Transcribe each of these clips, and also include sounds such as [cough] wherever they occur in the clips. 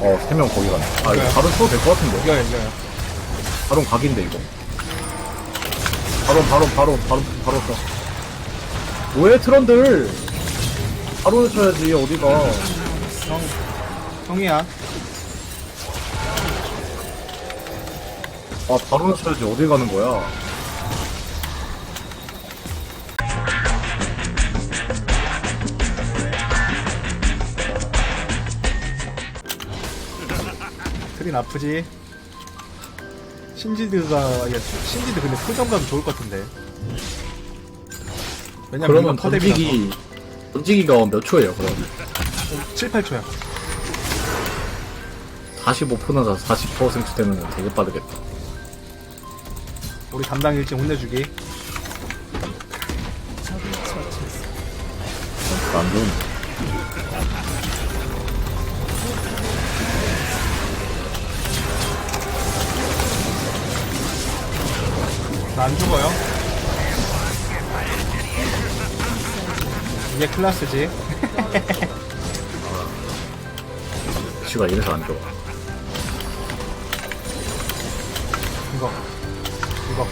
어, 세 명 거기 가네. 아, 이거. 바로 써도 될 것 같은데. 이거요 이거요 바로 각인데, 이거. 바로, 바로, 바로, 바로, 바로 써. 왜 트런들? 바로 쳐야지, 어디가. 형 형이야 아, 바로 쳐야지, 어디 가는 거야. 트린 아프지 신지드가 야, 신지드 근데 풀점 가도 좋을 것 같은데 왜냐면 그러면 이건 터대비라서 던지기, 던지기가 몇 초예요, 그럼? 7, 8초야 45%나 40% 되면 되게 빠르겠다. 우리 담당 일진 혼내주기 안 좋은데. 나 안 죽어요? 이게 클라스지? [laughs] 위치가 이래서 안 좋아. 이거. 이거.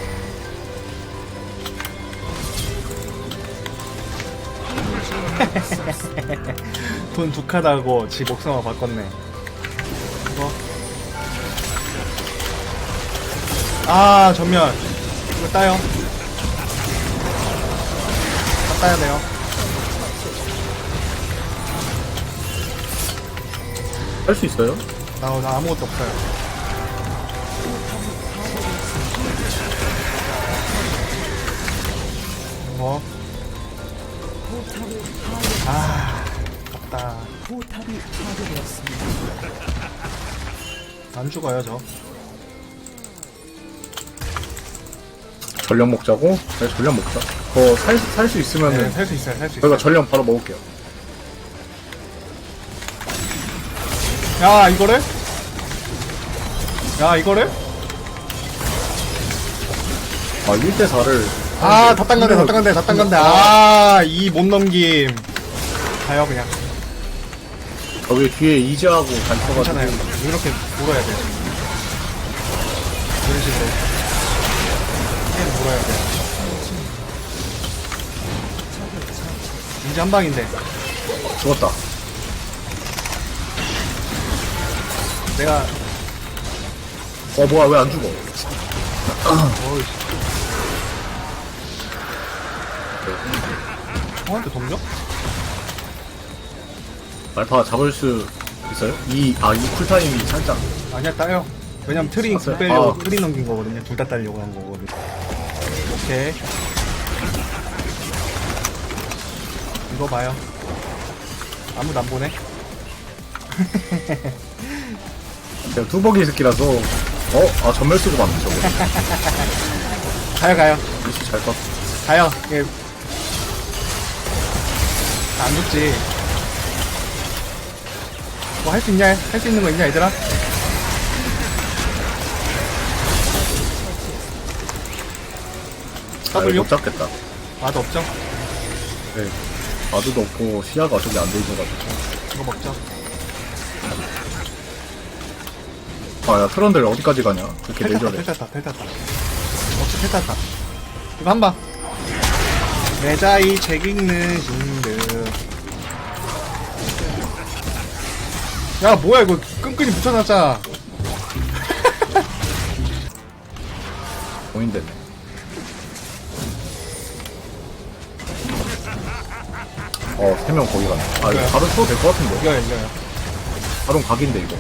[laughs] 돈두 칸하고 지 목숨을 바꿨네. 이거. 아 전면 이거 따요 다 따야 돼요 할 수 있어요? 나, 나 아무것도 없어요 뭐? 아, 아깝다. 안 죽어요, 저. 전력 먹자고? 네, 전력 먹자. 그거 살, 살수 있으면은, 네, 살수 있어요, 살수 저희가 있어요. 전력 바로 먹을게요. 야, 이거를? 야, 이거를? 아, 1대4를. 아, 다딴 건데, 다딴 건데, 다딴 건데. 아, 이 못 넘김. 가요, 그냥. 저기 뒤에 이지하고 단쳐가지고. 괜찮아요. 이렇게 물어야 돼요. 이런 식으로. 물어야 돼요. 이제 한 방인데. 죽었다. 내가, 어, 뭐야, 왜 안 죽어? 어이씨. [clears throat] 형한테 덤져? 말파 잡을 수 있어요? 이, 아, 이 쿨타임이 살짝. 아니야, 따요. 왜냐면 트린 땄어요? 빼려고 아. 트린 넘긴 거거든요. 둘 다 따려고 한 거거든요. 오케이. 이거 봐요. 아무도 안 보네. [laughs] 제가 뚜벅이 새끼라서. 어? 아, 전멸 쓰고 맞네, 저거. [laughs] 가요, 가요. 미시 잘 떴어. 가요. 예. 안 죽지. 뭐 할 수 있냐? 할 수 있는 거 있냐, 얘들아? W? 못 잡겠다. 맛 없죠? 네. 마두도 없고, 시야가 어차피 안 돼있어가지고. 이거 먹죠. 아, 야, 트런들 어디까지 가냐? 그렇게 텔 탔다, 내절해. 텔 탔다, 텔 탔다. 역시 텔 탔다. 이거 한 방. 매자이 책 읽는 신들. 야, 뭐야, 이거 끈끈이 붙여놨잖아. 보인대네. 어, 세 명 거기 가네. 아, 이거. 바로 써도 될 것 같은데. 이거요, 이거요. 바로 각인데, 이거.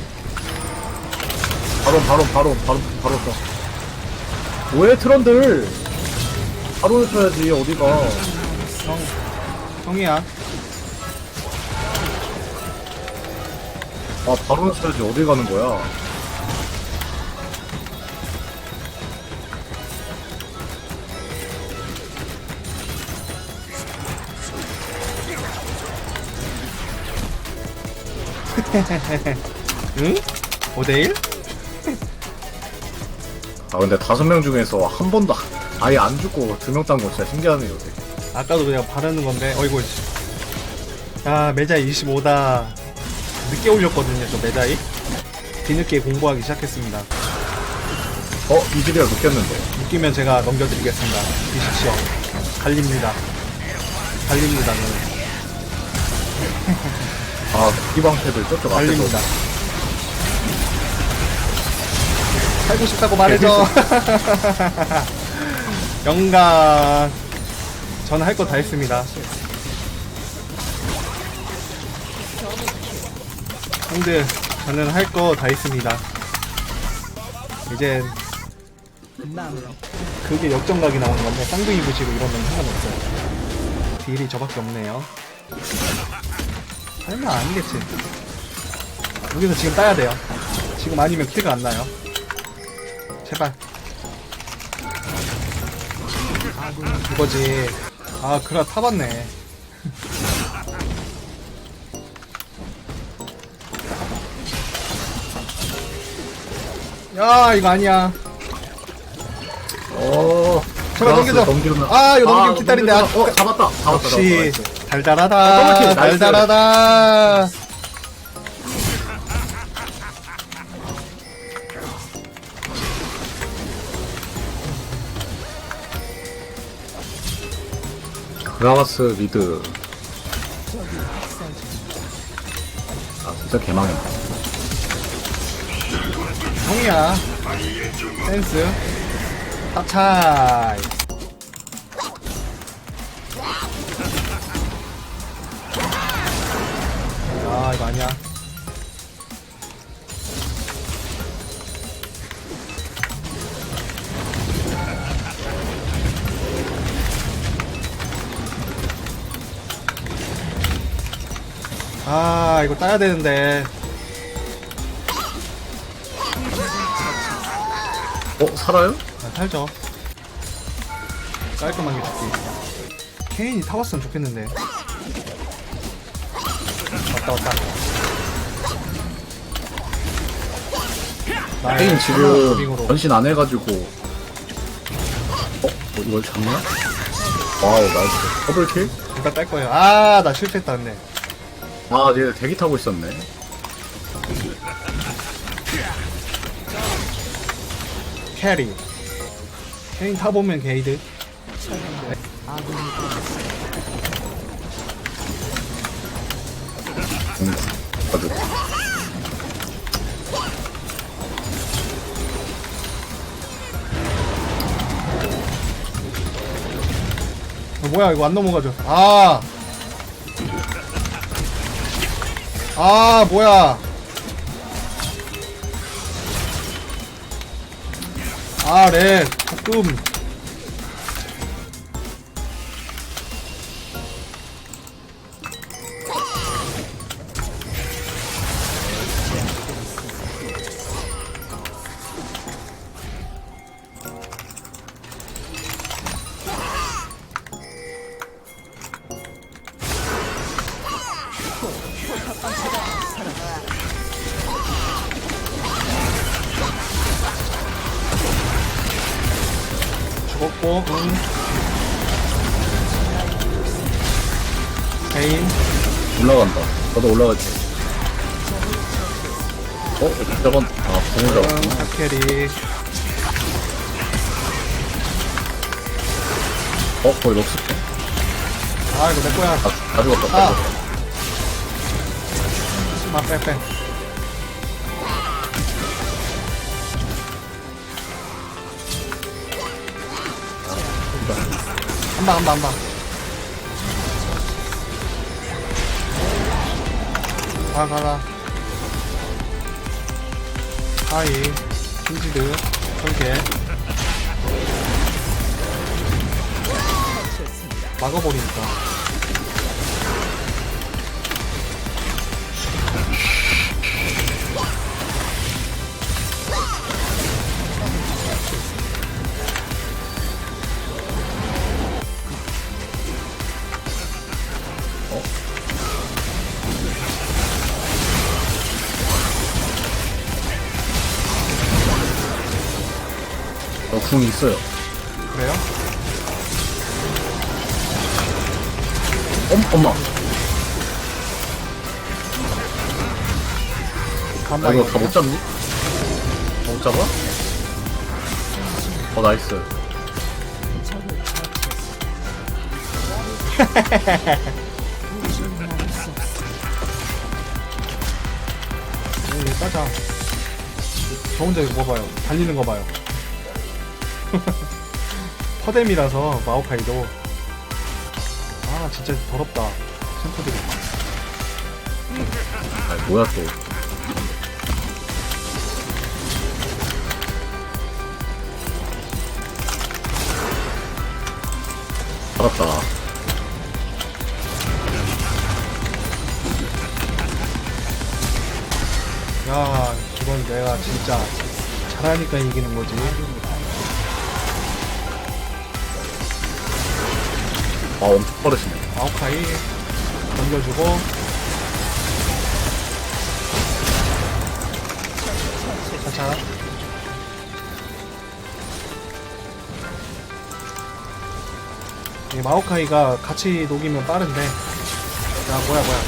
바로, 바로, 바로, 바로, 바로 써. 왜 트런들? 바로 쳐야지, 어디가. 형, 형이야. 아, 바로 쳐야지, 어디 가는 거야. [laughs] 응? 5대1? 아, 근데 다섯 명 중에서 한 번도 아예 안 죽고 두 명 딴 거 진짜 신기하네요, 되게. 아까도 그냥 바르는 건데, 어이구. 씨. 아, 매자 25다. 늦게 올렸거든요, 저 메다이. 뒤늦게 공부하기 시작했습니다. 어 이즈리얼 묶였는데 웃기면 제가 넘겨드리겠습니다. 드십시오. 갈립니다. 갈립니다, 저는. 아 기방패들 저쪽 앞에서 갈립니다. 살고 싶다고 말해줘. [laughs] 영감. 저는 할거 다 했습니다. 형들, 저는 할 거 다 했습니다. 이제. 그게 역전각이 나오는 건데 쌍둥이 부시고 이러면 상관없어요. 딜이 저밖에 없네요. 설마 아니겠지. 여기서 지금 따야 돼요. 지금 아니면 킬가 안 나요. 제발. 이거지. 아, 그라 타봤네. 야, 이거 아니야. 어 제발 넘겨줘. 넘기면 아, 이거 넘기면 기다린데. 아. 어 잡았다 잡았다 역시 잡았다 달달하다. 어, 더블킬, 나이스. 달달하다. 그라가스 미드. 아 진짜 개망했다 형이야. 센스. 합차이 아 아니야 아 이거 따야 되는데 어 살아요? 아, 살죠. 깔끔하게 죽기. 케인이 타봤으면 좋겠는데. 왔다 왔다. 페인 하나 지금. 변신 안 해가지고 어? 뭐 이걸 잡나? 와우 나이스 더블킬? 일단 딸 거예요. 아, 나 실패했다, 근데. 아얘 대기 타고 있었네 캐리. 케인 타보면 게이드. 뭐야, 이거 안 넘어가죠. 아! 아, 뭐야. 아, 렉. 조금. 응. 개인. 올라간다 저도 올라갈게 어? 저건 아 공을 응, 잡았구나 탑캐리. 어? 거의 럭스패 아, 이거 내 거야. 아, 다 죽었다 다 아. 죽었다 아, 빼, 빼. 한 방, 한 방, 한 방. 가, 가, 가. 하이, 킨지드, 설계. 막아버리니까. 어, 궁 있어요 그래요? 엄, 엄마 아, 한방 이거 다 못 잡니? 못 잡아? 어, 나이스. 오, 얘 따자. 저 혼자 이거 봐요. 달리는 거 봐요. [laughs] 퍼뎀이라서 마오카이도. 아, 진짜 더럽다. 챔프들이. 아, 뭐야, 또. 살았다. 야, 이건 내가 진짜 잘하니까 이기는 거지. 아, 엄청 빠르시네. 마오카이 던져주고. 자자. 이 마오카이가 같이 녹이면 빠른데. 야, 뭐야, 뭐야.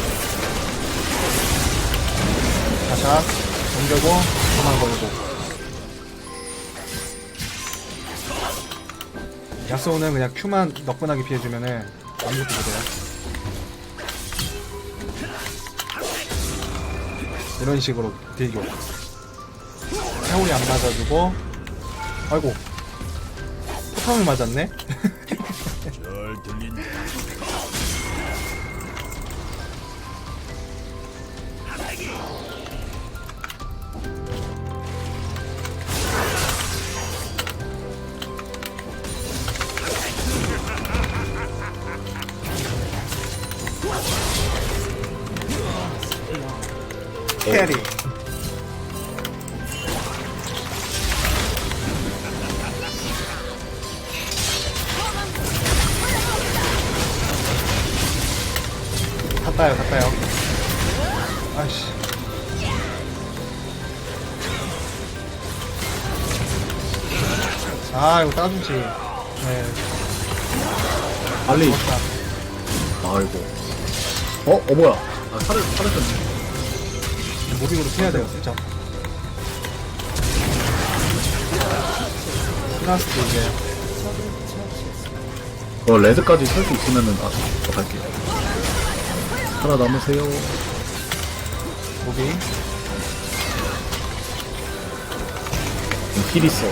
자자. 던져고, 그만 걸고. 야스오는 그냥 큐만 너끈하게 피해주면은 아무것도 못해요. 이런 식으로 딜교. 세월이 안 맞아주고, 아이고, 포탑을 맞았네? [laughs] 캐리. 갔다요, 갔다요. 아이씨. 아, 이거 따주지. 네, 빨리. 좋다. 아이고. 어? 어, 뭐야. 아, 살을, 살을 뺐네. 무빙으로 피해야 돼요, 진짜. 플라스틱 이제. 어, 레드까지 살수 있으면은, 아, 저 갈게. 살아남으세요. 무빙. 힐 있어.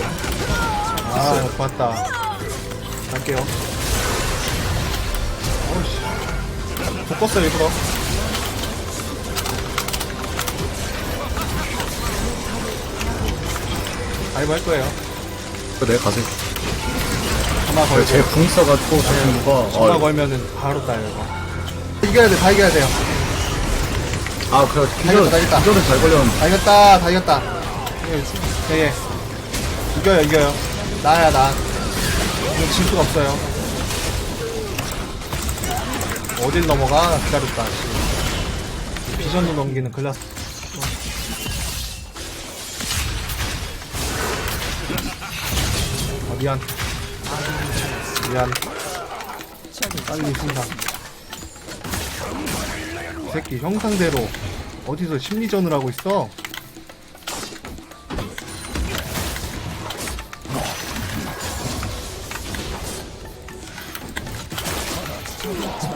아, 못 봤다. 갈게요. 어우씨. 못 껐어, 일부러. 다이브 할 거예요. 그 내가 가세요. 하나 걸고. 제궁 있어가지고, 저 친구가. 전화 아, 걸면은 바로 따요, 이거. 이겨야 돼, 다 이겨야 돼요. 아, 그래. 다 이겼다, 다 이겼다. 기절은 잘 걸렸는데. 다 이겼다, 다 이겼다. 예, 예. 이겨요, 이겨요. 나야, 나. 이거 질 수가 없어요. 어딜 넘어가? 기다렸다. 씨. 비전도 넘기는 글라스. 아, 미안. 미안. 빨리 승상. 이 새끼 형상대로 어디서 심리전을 하고 있어?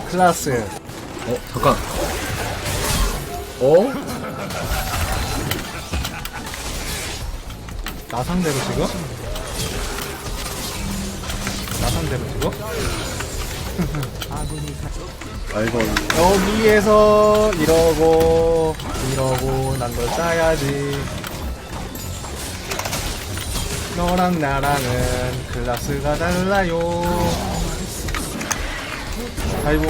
클라스 어, 잠깐. 어? 나 상대로 지금? 지금? 아이고. 여기에서 이러고 이러고 난 걸 짜야지. 너랑 나랑은 클라스가 달라요. 아이고.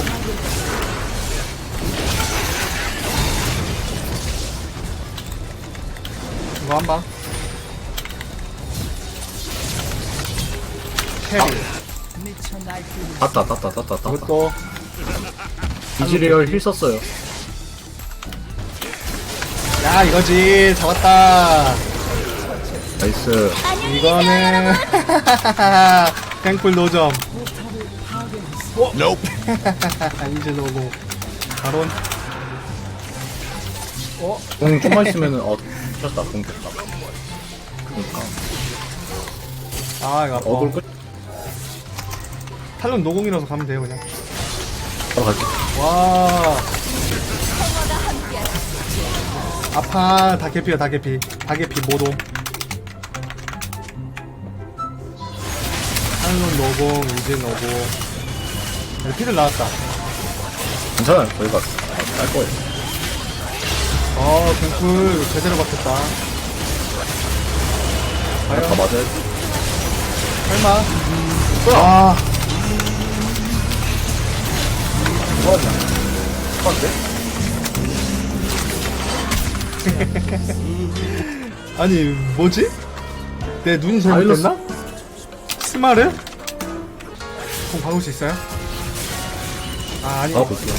이거 한방. 캐리 땄다, 땄다, 땄다, 땄다. 이것도 이즈리얼 힐 썼어요. 야 이거지. 잡았다. 나이스. 이거는 [laughs] 땡풀 노점. [laughs] 이제 노고. 바론. 어? 공 좀만 있으면은 어 쳤다 공 됐다. 그니까 아 이거 아파. 어글 끝 탈론 노공이라서 가면 돼요 그냥. 바로 갈게. 와. 아파. 다 개피야 다 개피. 다 개피 모동. 탈론 노공 이제 노공. 네, 피를 나왔다. 괜찮아요. 저희가 아, 깔 거예요. 어 동풀 제대로 박혔다. 다 과연 맞아야지. 설마? 아 뭐하냐 똑같대? [laughs] 아니 뭐지? 내 눈이. 잘못됐나? 스마르? 공 박을 수 있어요? 아 아니 아 볼게요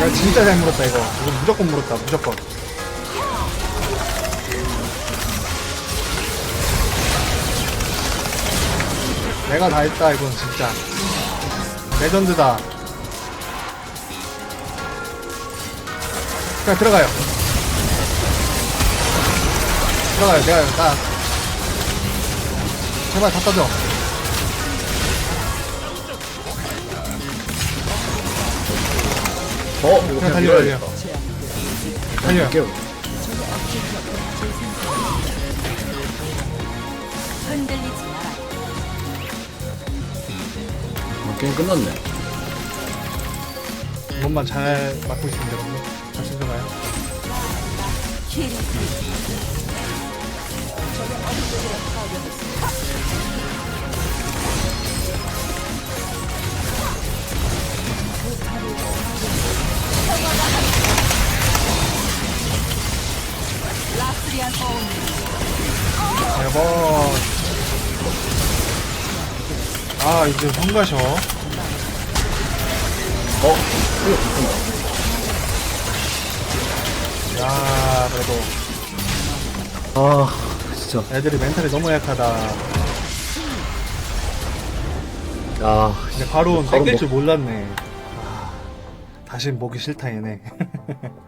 야 진짜 잘 물었다 이거 이거 무조건 물었다 무조건 내가 다 했다 이건 진짜. 레전드다. 그냥 들어가요. 들어가요. 내가 나 제발 갖다 줘. 어? 이거 그냥 달려, 밀어야겠다. 달려요. 갈게요 흔들리지 마라. 게임 끝났네. 이것만 잘 맞고 있으면 되거든요 들어가요. 길이 라스리안 어운 대박. 아, 이제 성가셔. 어? 이거 좋구나 야, 그래도 아 진짜 애들이 멘탈이 너무 약하다. 야 근데 바로 바로 먹- 줄 몰랐네. 아, 다시 보기 싫다, 얘네. [laughs]